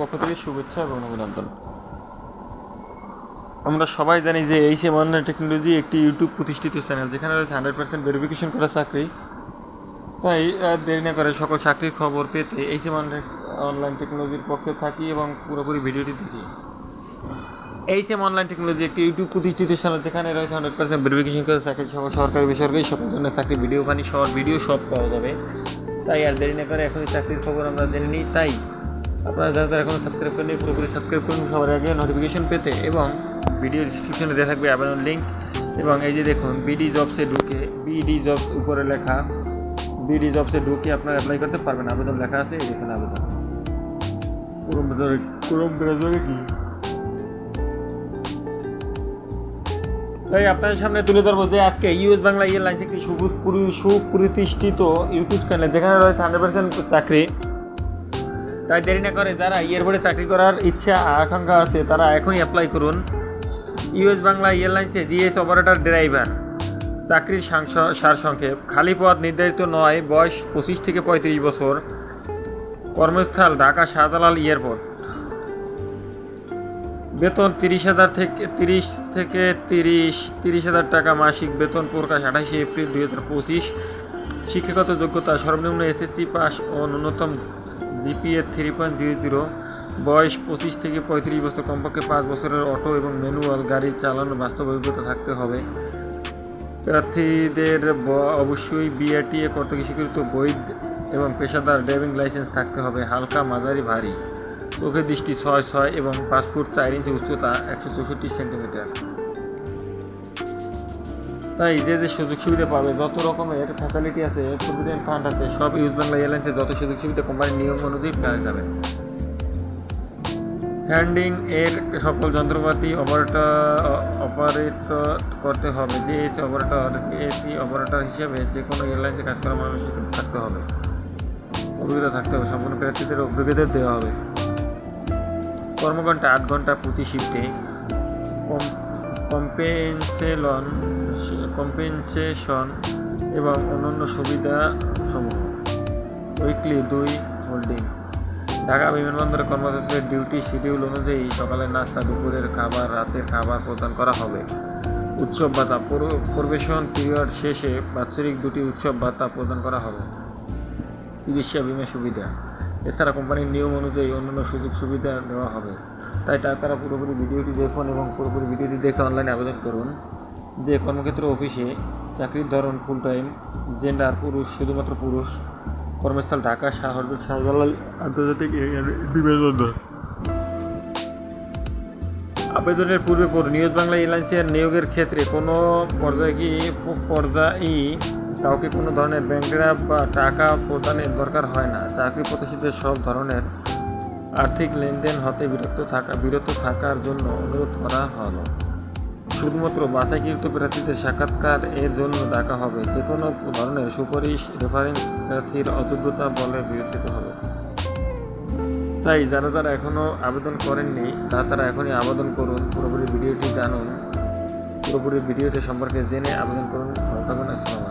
পক্ষ থেকে শুভেচ্ছা এবং অভিনন্দন। আমরা সবাই জানি যে এইচএম অনলাইন টেকনোলজি একটি ইউটিউব প্রতিষ্ঠিত চ্যানেল যেখানে রয়েছে হান্ড্রেড পার্সেন্ট ভেরিফিকেশন করা চাকরি। তাই দেরি না করে সকল চাকরির খবর পেতে এইচএম অনলাইন টেকনোলজির পক্ষে থাকি এবং পুরোপুরি ভিডিওটি দেখি। এইচএম অনলাইন টেকনোলজি একটি ইউটিউব প্রতিষ্ঠিত চ্যানেল যেখানে রয়েছে হান্ড্রেড পার্সেন্ট ভেরিফিকেশন করা চাকরি, সকল সরকারি, বেসরকারি সকল ধরনের চাকরি ভিডিও বানি শর্ট ভিডিও সব পাওয়া যাবে। তাই আর দেরি না করে এখনই চাকরির খবর আমরা জেনে নিই। তাই আপনারা যারা যারা এখনও সাবস্ক্রাইব করেনি পুরোপুরি সাবস্ক্রাইব করুন। সবার আগে নোটিফিকেশন পেতে এবং ভিডিও ডিসক্রিপশনে দেওয়া থাকবে আবেদন লিঙ্ক এবং এই যে দেখুন বিডি জবসে ঢুকে বিডি জবস উপরে লেখা বিডি জবসে ঢুকে আপনারা অ্যাপ্লাই করতে পারবেন। আবেদন লেখা আছে, এই দেখুন আবেদন। তাই আপনাদের সামনে তুলে ধরবো যে আজকে ইউএস বাংলা এয়ারলাইন্স একটি সুপুরি- সুপ্রতিষ্ঠিত ইউটিউব চ্যানেল যেখানে রয়েছে হান্ড্রেড পার্সেন্ট চাকরি। তাই দেরি না করে যারা এয়ারপোর্টে চাকরি করার ইচ্ছা, আকাঙ্ক্ষা আছে, তারা এখনই অ্যাপ্লাই করুন। ইউএস বাংলা এয়ারলাইন্সে জিএস অপারেটর ড্রাইভার চাকরির সারসংক্ষেপ খালি পদ নির্ধারিত নয়, বয়স পঁচিশ থেকে পঁয়ত্রিশ বছর। কর্মস্থল ঢাকা শাহজালাল এয়ারপোর্ট বেতন তিরিশ হাজার থেকে তিরিশ থেকে তিরিশ তিরিশ হাজার টাকা মাসিক বেতন প্রকাশ আঠাশে এপ্রিল দুই হাজার পঁচিশ। শিক্ষাগত যোগ্যতা সর্বনিম্ন এসএসসি পাস ও ন্যূনতম GPA three point zero zero বয়স পঁচিশ থেকে পঁয়ত্রিশ বছর, কমপক্ষে পাঁচ বছরের অটো এবং ম্যানুয়াল গাড়ি চালানোর বাস্তব অভিজ্ঞতা থাকতে হবে। প্রার্থীদের অবশ্যই বিআরটিএ কর্তৃক স্বীকৃত বৈধ এবং পেশাদার ড্রাইভিং লাইসেন্স থাকতে হবে। হালকা, মাঝারি, ভারী। চোখের দৃষ্টি ছয় ছয় এবং ফুট চার ইঞ্চি উচ্চতা একশো চৌষট্টি সেন্টিমিটার। তাই যে যে সুযোগ সুবিধা পাবে, যত রকমের ফ্যাসিলিটি আছে প্রভিডেন্ট ফান্ড আছে, সব ইউজ বাংলা এয়ারলাইন্সে যত সুযোগ সুবিধা কোম্পানির নিয়ম অনুযায়ী পাওয়া যাবে। হ্যান্ডিং এর সকল যন্ত্রপাতি অপারেটর অপারেট করতে হবে। যে এসি অপারেটর এসি অপারেটর হিসেবে যে কোনো এয়ারলাইন্সে কাজ করা মানুষের থাকতে হবে। অভিজ্ঞতা থাকতে হবে। সম্পূর্ণ প্রার্থীদের অভিজ্ঞতা দেওয়া হবে। কর্মঘণ্টা আট ঘণ্টা প্রতি শিফটে কম্পেনসেলন কম্পেনসেশন এবং অন্যান্য সুবিধা সমূহ উইকলি দুই হোল্ডিংস ঢাকা বিমানবন্দরে কর্মচারীদের ডিউটি শিডিউল অনুযায়ী সকালের নাস্তা, দুপুরের খাবার, রাতের খাবার প্রদান করা হবে। উৎসব ভাতা প্রবেশন পিরিয়ড শেষে বাৎসরিক দুটি উৎসব ভাতা প্রদান করা হবে। চিকিৎসা বিমা সুবিধা। এছাড়া কোম্পানির নিয়ম অনুযায়ী অন্যান্য সুযোগ সুবিধা দেওয়া হবে। তাই তার পুরোপুরি ভিডিওটি দেখুন এবং পুরোপুরি ভিডিওটি দেখে অনলাইনে আবেদন করুন। যে কর্মক্ষেত্র অফিসে চাকরির ধরন ফুল টাইম জেন্ডার পুরুষ, শুধুমাত্র পুরুষ, কর্মস্থল ঢাকা শাহর শাহজালাল আন্তর্জাতিক বিমানবন্দর। আবেদনের পূর্বে পর নিউজ বাংলা এয়ারলাইন্সের নিয়োগের ক্ষেত্রে কোনো পর্যায়ে কি পর্যায়ে কাউকে কোনো ধরনের ব্যাংক বা টাকা প্রদানের দরকার হয় না। চাকরি প্রতিষ্ঠিতের সব ধরনের আর্থিক লেনদেন হতে বিরত থাকা, বিরত থাকার জন্য অনুরোধ করা হলো। শুধুমাত্র বাছাইকৃত প্রার্থীদের সাক্ষাৎকার এর জন্য ডাকা হবে। যে কোনো ধরনের সুপারিশ, রেফারেন্স প্রার্থীর অযোগ্যতা বলে বিবেচিত হবে। তাই যারা যারা এখনও আবেদন করেননি তা তারা এখনই আবেদন করুন। পুরোপুরি ভিডিওটি জানুন। পুরোপুরি ভিডিওটি সম্পর্কে জেনে আবেদন করুন। থাকুন, আসসালামু